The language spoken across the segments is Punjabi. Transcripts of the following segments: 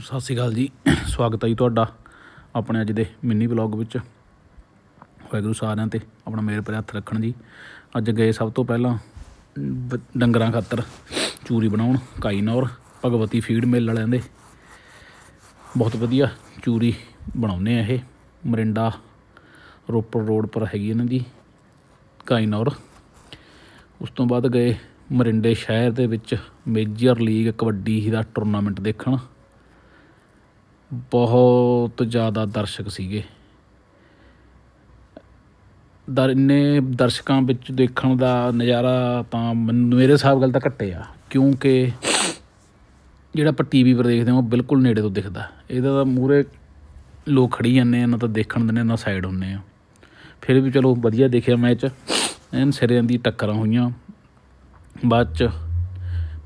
ਸਤਿ ਸ਼੍ਰੀ ਅਕਾਲ ਜੀ। ਸਵਾਗਤ ਹੈ ਜੀ ਤੁਹਾਡਾ ਆਪਣੇ ਅੱਜ ਦੇ ਮਿੰਨੀ ਵਲੌਗ ਵਿੱਚ। ਵਾਹਿਗੁਰੂ ਸਾਰਿਆਂ ਤੇ ਆਪਣਾ ਮੇਰ ਪਰ ਹੱਥ ਰੱਖਣ ਜੀ। ਅੱਜ ਗਏ ਸਭ ਤੋਂ ਪਹਿਲਾਂ ਡੰਗਰਾਂ ਖਾਤਰ ਚੂਰੀ ਬਣਾਉਣ, ਕਾਈਨੌਰ, ਭਗਵਤੀ ਫੀਡ ਮਿਲ ਵਾਲਿਆਂ ਦੇ। ਬਹੁਤ ਵਧੀਆ ਚੂਰੀ ਬਣਾਉਂਦੇ ਆ ਇਹ। ਮਰਿੰਡਾ ਰੋਪੜ ਰੋਡ ਪਰ ਹੈਗੀ ਇਹਨਾਂ ਦੀ ਕਾਈਨੌਰ। ਉਸ ਤੋਂ ਬਾਅਦ ਗਏ ਮਰਿੰਡੇ ਸ਼ਹਿਰ ਦੇ ਵਿੱਚ ਮੇਜਰ ਲੀਗ ਕਬੱਡੀ ਦਾ ਟੂਰਨਾਮੈਂਟ ਦੇਖਣ। ਬਹੁਤ ਜ਼ਿਆਦਾ ਦਰਸ਼ਕ ਸੀਗੇ। ਦਰ, ਇੰਨੇ ਦਰਸ਼ਕਾਂ ਵਿੱਚ ਦੇਖਣ ਦਾ ਨਜ਼ਾਰਾ ਤਾਂ ਮੈਨੂੰ- ਮੇਰੇ ਹਿਸਾਬ ਗੱਲ ਤਾਂ ਘੱਟੇ ਆ। ਕਿਉਂਕਿ ਜਿਹੜਾ ਆਪਾਂ ਟੀਵੀ ਪਰ ਦੇਖਦੇ ਹਾਂ, ਉਹ ਬਿਲਕੁਲ ਨੇੜੇ ਤੋਂ ਦਿਖਦਾ। ਇਹਦਾ ਤਾਂ ਮੂਰੇ ਲੋਕ ਖੜੀ ਜਾਂਦੇ ਆ, ਨਾ ਤਾਂ ਦੇਖਣ ਦਿੰਦੇ, ਨਾ ਸਾਈਡ ਹੁੰਦੇ ਆ। ਫਿਰ ਵੀ ਚਲੋ ਵਧੀਆ ਦੇਖਿਆ ਮੈਚ ਐਨ ਸਿਰਿਆਂ ਦੀ ਟੱਕਰਾਂ ਹੋਈਆਂ। ਬਾਅਦ ਚ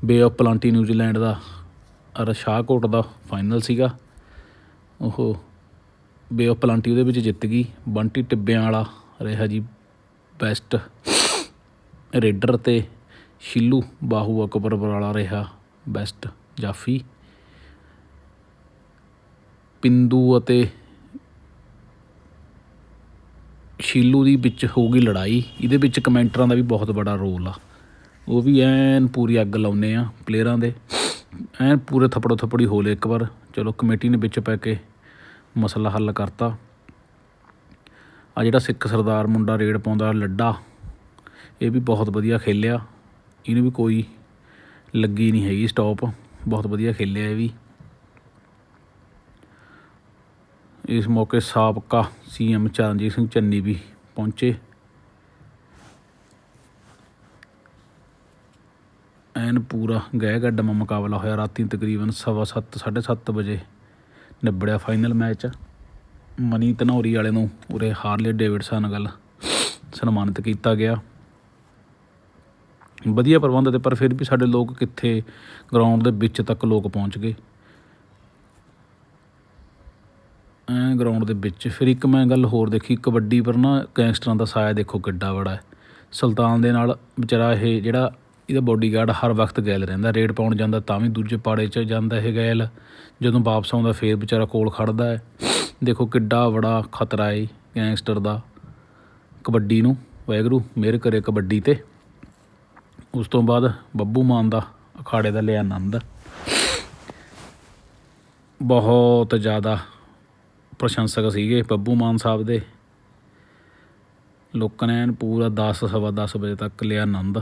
bay of plenty New Zealand ਦਾ ਔਰ ਸ਼ਾਹਕੋਟ ਦਾ ਫਾਈਨਲ ਸੀਗਾ। ਉਹ ਬੇ ਆਫ ਪਲਾਂਟੀ ਉਹਦੇ ਵਿੱਚ ਜਿੱਤ ਗਈ। ਬੰਟੀ ਟਿੱਬਿਆਂ ਵਾਲਾ ਰਿਹਾ ਜੀ ਬੈਸਟ ਰੇਡਰ ਤੇ ਸ਼ਿੱਲੂ ਬਾਹੂ ਅਕਬਰ ਵਾਲਾ ਰਿਹਾ ਬੈਸਟ ਜਾਫੀ। ਪਿੰਦੂ ਅਤੇ ਸ਼ੀਲੂ ਦੀ ਵਿੱਚ ਹੋ ਗਈ ਲੜਾਈ। ਇਹਦੇ ਵਿੱਚ ਕਮੈਂਟਰਾਂ ਦਾ ਵੀ ਬਹੁਤ ਵੱਡਾ ਰੋਲ ਆ। ਉਹ ਵੀ ਐਨ ਪੂਰੀ ਅੱਗ ਲਾਉਂਦੇ ਆ ਪਲੇਅਰਾਂ ਦੇ। ਐਨ ਪੂਰੇ ਥੱਪੜੋ ਥੱਪੜੀ ਹੋ ਲਏ ਇੱਕ ਵਾਰ। ਚਲੋ, ਕਮੇਟੀ ਨੇ ਵਿੱਚ ਪੈ ਕੇ ਮਸਲਾ ਹੱਲ ਕਰਤਾ। ਆ ਜਿਹੜਾ ਸਿੱਖ ਸਰਦਾਰ ਮੁੰਡਾ ਰੇਡ ਪਾਉਂਦਾ, ਲੱਡਾ, ਇਹ ਵੀ ਬਹੁਤ ਵਧੀਆ ਖੇਲਿਆ। ਇਹਨੂੰ ਵੀ ਕੋਈ ਲੱਗੀ ਨਹੀਂ ਹੈਗੀ ਸਟਾਪ ਬਹੁਤ ਵਧੀਆ ਖੇਲਿਆ ਇਹ ਵੀ। ਇਸ ਮੌਕੇ ਸਾਬਕਾ ਸੀਐਮ ਚਰਨਜੀਤ ਸਿੰਘ ਚੰਨੀ ਵੀ ਪਹੁੰਚੇ। ਐਨ ਪੂਰਾ ਗਹਿ ਗੱਡਮਾ ਮੁਕਾਬਲਾ ਹੋਇਆ ਰਾਤੀ ਤਕਰੀਬਨ ਸਵਾ ਸੱਤ, ਸਾਢੇ ਸੱਤ ਵਜੇ ਨਿਬੜਿਆ ਫਾਈਨਲ ਮੈਚ ਮਨੀ ਧਨੌਰੀ ਵਾਲੇ ਨੂੰ ਉਰੇ ਹਾਰਲੇ ਡੇਵਿਡਸਨ ਗੱਲ ਸਨਮਾਨਿਤ ਕੀਤਾ ਗਿਆ। ਵਧੀਆ ਪ੍ਰਬੰਧ ਤੇ ਪਰ ਫਿਰ ਵੀ ਸਾਡੇ ਲੋਕ ਕਿੱਥੇ ਗਰਾਊਂਡ ਦੇ ਵਿੱਚ ਤੱਕ ਲੋਕ ਪਹੁੰਚ ਗਏ। ਐ ਗਰਾਊਂਡ ਦੇ ਵਿੱਚ ਫਿਰ ਇੱਕ ਮੈਂ ਗੱਲ ਹੋਰ ਦੇਖੀ, ਕਬੱਡੀ ਪਰ ਨਾ ਗੈਂਗਸਟਰਾਂ ਦਾ ਸਾਇਆ ਦੇਖੋ ਕਿੱਡਾ ਬੜਾ ਹੈ। ਸੁਲਤਾਨ ਦੇ ਨਾਲ ਵਿਚਾਰਾ ਇਹ ਜਿਹੜਾ ਇਹਦਾ ਬੋਡੀਗਾਰਡ ਹਰ ਵਕਤ ਗੈਲ ਰਹਿੰਦਾ, ਰੇਡ ਪਾਉਣ ਜਾਂਦਾ ਤਾਂ ਵੀ ਦੂਜੇ ਪਾੜੇ 'ਚ ਜਾਂਦਾ ਇਹ ਗੈਲ। ਜਦੋਂ ਵਾਪਸ ਆਉਂਦਾ ਫੇਰ ਵਿਚਾਰਾ ਕੋਲ ਖੜਦਾ ਹੈ। ਦੇਖੋ ਕਿੱਡਾ ਬੜਾ ਖਤਰਾ ਹੈ ਗੈਂਗਸਟਰ ਦਾ। ਕਬੱਡੀ ਨੂੰ, ਵਾਹਿਗੁਰੂ, ਮਿਹਰ ਕਰੇ ਕਬੱਡੀ ਤੇ। ਉਸ ਤੋਂ ਬਾਅਦ ਬੱਬੂ ਮਾਨ ਦਾ ਅਖਾੜੇ ਦਾ ਲਿਆ ਆਨੰਦ। ਬਹੁਤ ਜ਼ਿਆਦਾ ਪ੍ਰਸ਼ੰਸਕ ਸੀਗੇ ਬੱਬੂ ਮਾਨ ਸਾਹਿਬ ਦੇ। ਲੋਕਾਂ ਨੇ ਪੂਰਾ 10 ਸਵਾ 10 ਵਜੇ ਤੱਕ ਲਿਆ ਆਨੰਦ।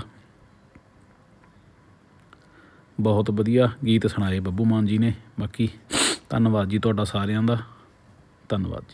ਬਹੁਤ ਵਧੀਆ ਗੀਤ ਸੁਣਾਏ ਬੱਬੂ ਮਾਨ ਜੀ ਨੇ। ਬਾਕੀ ਧੰਨਵਾਦ ਜੀ ਤੁਹਾਡਾ ਸਾਰਿਆਂ ਦਾ। ਧੰਨਵਾਦ ਜੀ।